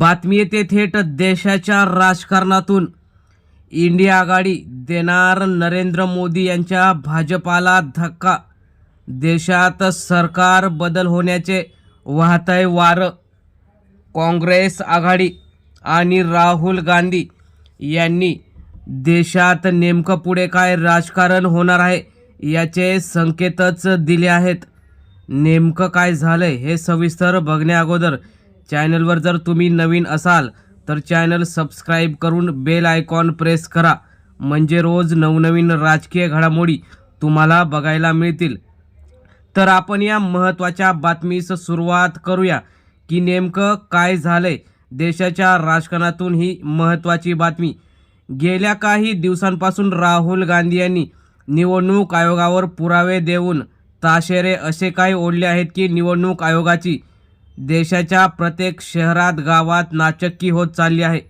बातमी येते थेट देशाच्या राजकारणातून. इंडिया आघाडी देणार नरेंद्र मोदी यांच्या भाजपाला धक्का. देशात सरकार बदल होण्याचे वाहतय वारं. काँग्रेस आघाडी आणि राहुल गांधी यांनी देशात नेमकं पुढे काय राजकारण होणार आहे याचे संकेतच दिले आहेत. नेमकं काय झालंय हे सविस्तर बघण्या अगोदर चॅनलवर जर तुम्ही नवीन असाल तर चॅनल सबस्क्राईब करून बेल आयकॉन प्रेस करा. म्हणजे रोज नवनवीन राजकीय घडामोडी तुम्हाला बघायला मिळतील. तर आपण या महत्त्वाच्या बातमीस सुरुवात करूया की नेमकं काय झालंय देशाच्या राजकारणातून ही महत्त्वाची बातमी. गेल्या काही दिवसांपासून राहुल गांधी यांनी निवडणूक आयोगावर पुरावे देऊन ताशेरे असे काही ओढले आहेत की निवडणूक आयोगाची देशाच्या प्रत्येक शहरात गावात नाचक्की होत चालली आहे.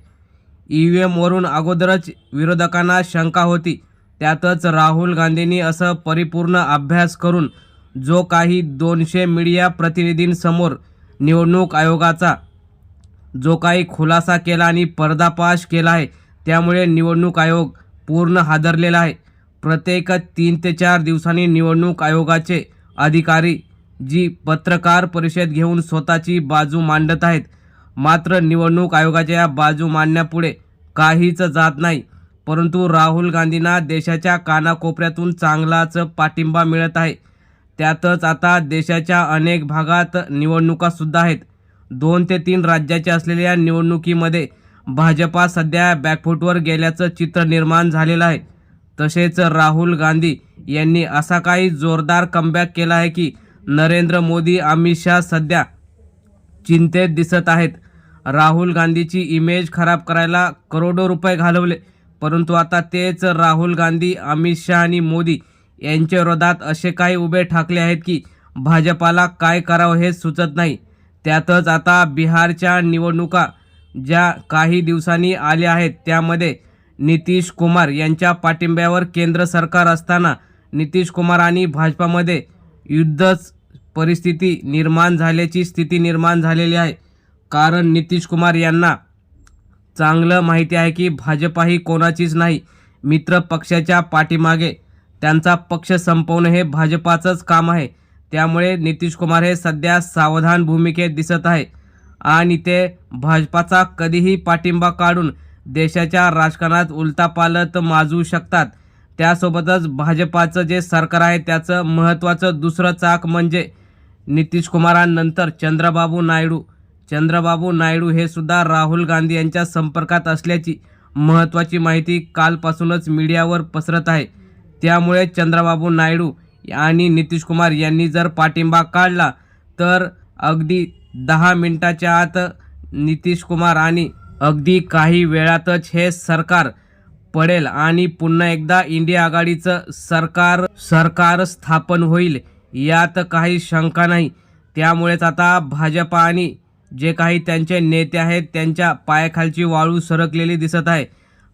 ई व्ही एमवरून अगोदरच विरोधकांना शंका होती. त्यातच राहुल गांधींनी असं परिपूर्ण अभ्यास करून जो काही दोनशे मीडिया प्रतिनिधींसमोर निवडणूक आयोगाचा जो काही खुलासा केला आणि पर्दापाश केला आहे त्यामुळे निवडणूक आयोग पूर्ण हादरलेला आहे. प्रत्येक तीन ते चार दिवसांनी निवडणूक आयोगाचे अधिकारी जी पत्रकार परिषद घेऊन स्वतःची बाजू मांडत आहेत. मात्र निवडणूक आयोगाच्या या बाजू मांडण्यापुढे काहीच जात नाही. परंतु राहुल गांधींना देशाच्या कानाकोपऱ्यातून चांगलाच पाठिंबा मिळत आहे. त्यातच आता देशाच्या अनेक भागात निवडणुकासुद्धा आहेत. दोन ते तीन राज्याच्या असलेल्या निवडणुकीमध्ये भाजपा सध्या बॅकफूटवर गेल्याचं चित्र निर्माण झालेलं आहे. तसेच राहुल गांधी यांनी असा काही जोरदार कमबॅक केला आहे की नरेंद्र मोदी अमित शहा सध्या चिंतेत दिसत आहेत. राहुल गांधीची इमेज खराब करायला करोडो रुपये घालवले. परंतु आता तेच राहुल गांधी अमित शहा आणि मोदी यांच्या विरोधात असे काही उभे ठाकले आहेत की भाजपाला काय करावं हे सुचत नाही. त्यातच आता बिहारच्या निवडणुका ज्या काही दिवसांनी आल्या आहेत त्यामध्ये नितीश कुमार यांच्या पाठिंब्यावर केंद्र सरकार असताना नितीश कुमार आणि भाजपामध्ये युद्धच परिस्थिती निर्माण झाल्याची स्थिती निर्माण झालेली आहे. कारण नितीश कुमार यांना चांगलं माहिती आहे की भाजपा ही कोणाचीच नाही मित्र पक्षाच्या पाठीमागे. त्यांचा पक्ष संपवणं हे भाजपाचंच काम आहे. त्यामुळे नितीश कुमार हे सध्या सावधान भूमिकेत दिसत आहे. आणि ते भाजपाचा कधीही पाठिंबा काढून देशाच्या राजकारणात उलटापालट माजू शकतात. त्यासोबतच भाजपाचं जे सरकार आहे त्याचं महत्त्वाचं दुसरं चाक म्हणजे नितीश कुमारांनंतर चंद्रबाबू नायडू. चंद्रबाबू नायडू हे सुद्धा राहुल गांधी यांच्या संपर्कात असल्याची महत्त्वाची माहिती कालपासूनच मीडियावर पसरत आहे. त्यामुळे चंद्रबाबू नायडू आणि नितीश कुमार यांनी जर पाठिंबा काढला तर अगदी दहा मिनटाच्या आत नितीश कुमार आणि अगदी काही वेळातच हे सरकार पडेल आणि पुन्हा एकदा इंडिया आघाडीचं सरकार सरकार स्थापन होईल. यात काही शंका नाही. त्यामुळेच आता भाजपा आणि जे काही त्यांचे नेते आहेत त्यांच्या पायाखालची वाळू सरकलेली दिसत आहे.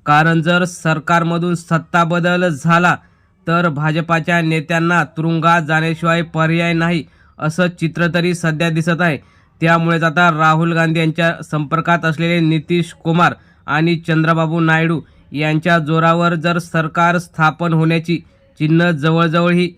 कारण जर सरकारमधून सत्ता बदल झाला तर भाजपाच्या नेत्यांना तुरुंगात जाण्याशिवाय पर्याय नाही असं चित्र तरी सध्या दिसत आहे. त्यामुळेच आता राहुल गांधी यांच्या संपर्कात असलेले नितीश कुमार आणि चंद्रबाबू नायडू यांच्या जोरावर जर सरकार स्थापन होण्याची चिन्ह जवळजवळ ही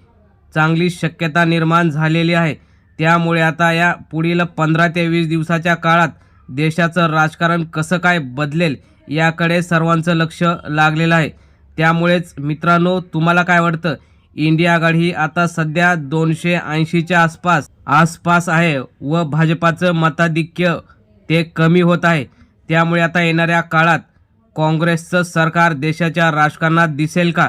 चांगली शक्यता निर्माण झालेली आहे. त्यामुळे आता या पुढील पंधरा ते वीस दिवसाच्या काळात देशाचं राजकारण कसं काय बदलेल याकडे सर्वांचं लक्ष लागलेलं आहे. त्यामुळेच मित्रांनो तुम्हाला काय वाटतं? इंडिया आघाडी ही आता सध्या दोनशे ऐंशीच्या आसपास आसपास आहे व भाजपाचं मताधिक्य ते कमी होत आहे. त्यामुळे आता येणाऱ्या काळात काँग्रेसचं सरकार देशाच्या राजकारणात दिसेल का?